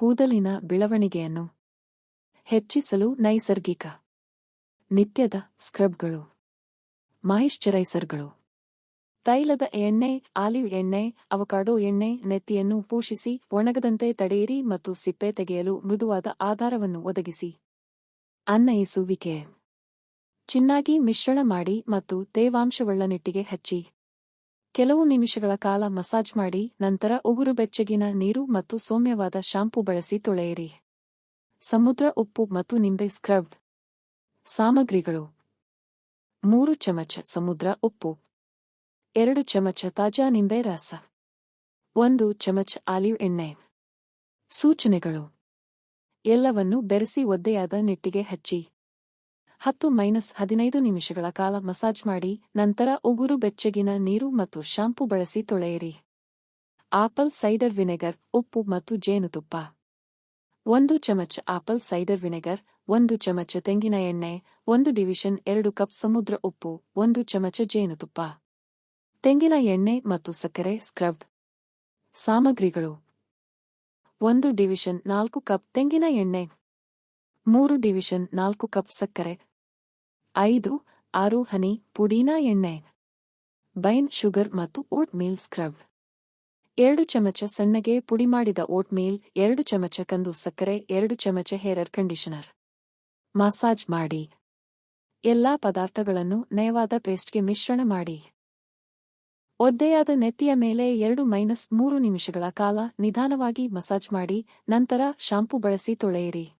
ಕೂದಲಿನ ಬೆಳವಣಿಗೆಯನ್ನು ಹೆಚ್ಚಿಸಲು ನೈಸರ್ಗಿಕ, ನಿತ್ಯದ ಸ್ಕ್ರಬ್ಗಳು, ಮಾಯಿಶ್ಚರೈಸರ್ಗಳು, ತೈಲದ ಎಣ್ಣೆ, ಆಲಿವ್ ಎಣ್ಣೆ, ಅವಕಾಡೋ ಎಣ್ಣೆ, ನೆತ್ತಿಯನ್ನು ಪೋಷಿಸಿ, ಒಣಗದಂತೆ ತಡೆಯಿರಿ ಮತ್ತು ಸಿಪ್ಪೆ ತೆಗೆಯಲು ಮೃದುವಾದ ಆಧಾರವನ್ನು ಒದಗಿಸಿ. ಅನ್ನಯಿಸುವಿಕೆ ಚಿನ್ನಾಗಿ ಮಿಶ್ರಣ ಮಾಡಿ ಮತ್ತು ತೇವಾಂಶವುಳ್ಳ ನಿಟ್ಟಿಗೆ ಹಚ್ಚಿ. ಕೆಲವು ನಿಮಿಷಗಳ ಕಾಲ ಮಸಾಜ್ ಮಾಡಿ, ನಂತರ ಉಗುರು ಬೆಚ್ಚಗಿನ ನೀರು ಮತ್ತು ಸೌಮ್ಯವಾದ ಶಾಂಪೂ ಬಳಸಿ ತೊಳೆಯಿರಿ. ಸಮುದ್ರ ಉಪ್ಪು ಮತ್ತು ನಿಂಬೆ ಸ್ಕ್ರಬ್. ಸಾಮಗ್ರಿಗಳು. ಮೂರು ಚಮಚ ಸಮುದ್ರ ಉಪ್ಪು. ಎರಡು ಚಮಚ ತಾಜಾ ನಿಂಬೆ ರಸ. ಒಂದು ಚಮಚ ಆಲಿವ್ ಎಣ್ಣೆ. ಸೂಚನೆಗಳು. ಎಲ್ಲವನ್ನು ಬೆರೆಸಿ ಒದ್ದೆಯಾದ ನೆಟ್ಟಿಗೆ ಹಚ್ಚಿ. ಹತ್ತು ಮೈನಸ್ ಹದಿನೈದು ನಿಮಿಷಗಳ ಕಾಲ ಮಸಾಜ್ ಮಾಡಿ, ನಂತರ ಉಗುರು ಬೆಚ್ಚಗಿನ ನೀರು ಮತ್ತು ಶಾಂಪೂ ಬಳಸಿ ತೊಳೆಯಿರಿ. ಆಪಲ್ ಸೈಡರ್ ವಿನೆಗರ್, ಉಪ್ಪು ಮತ್ತು ಜೇನುತುಪ್ಪ. ಒಂದು ಚಮಚ ಆಪಲ್ ಸೈಡರ್ ವಿನೆಗರ್, ಒಂದು ಚಮಚ ತೆಂಗಿನ ಎಣ್ಣೆ, ಒಂದು ಡಿವಿಷನ್ ಎರಡು ಕಪ್ ಸಮುದ್ರ ಉಪ್ಪು, ಒಂದು ಚಮಚ ಜೇನುತುಪ್ಪ. ತೆಂಗಿನ ಎಣ್ಣೆ ಮತ್ತು ಸಕ್ಕರೆ, ಸ್ಕ್ರಬ್. ಸಾಮಗ್ರಿಗಳು. ಒಂದು ಡಿವಿಷನ್ ನಾಲ್ಕು ಕಪ್ ತೆಂಗಿನ ಎಣ್ಣೆ. ಮೂರು ಡಿವಿಷನ್ ನಾಲ್ಕು ಕಪ್ ಸಕ್ಕರೆ. ಐದು, ಆರು, ಹನಿ, ಪುದೀನಾ ಎಣ್ಣೆ, ಬೈನ್ ಶುಗರ್ ಮತ್ತು ಓಟ್ ಮೀಲ್ ಸ್ಕ್ರಬ್. ಎರಡು ಚಮಚ ಸಣ್ಣಗೆ ಪುಡಿ ಮಾಡಿದ ಓಟ್ ಮೀಲ್ ಎರಡು ಚಮಚ ಕಂದು ಸಕ್ಕರೆ, ಎರಡು ಚಮಚ ಹೇರರ್ ಕಂಡೀಷನರ್. ಮಸಾಜ್ ಮಾಡಿ. ಎಲ್ಲಾ ಪದಾರ್ಥಗಳನ್ನು ನಯವಾದ ಪೇಸ್ಟ್ಗೆ ಮಿಶ್ರಣ ಮಾಡಿ. ಒದ್ದೆಯಾದ ನೆತ್ತಿಯ ಮೇಲೆ ಎರಡು ಮೈನಸ್ ಮೂರು ನಿಮಿಷಗಳ ಕಾಲ ನಿಧಾನವಾಗಿ ಮಸಾಜ್ ಮಾಡಿ, ನಂತರ ಶಾಂಪೂ ಬಳಸಿ ತೊಳೆಯಿರಿ.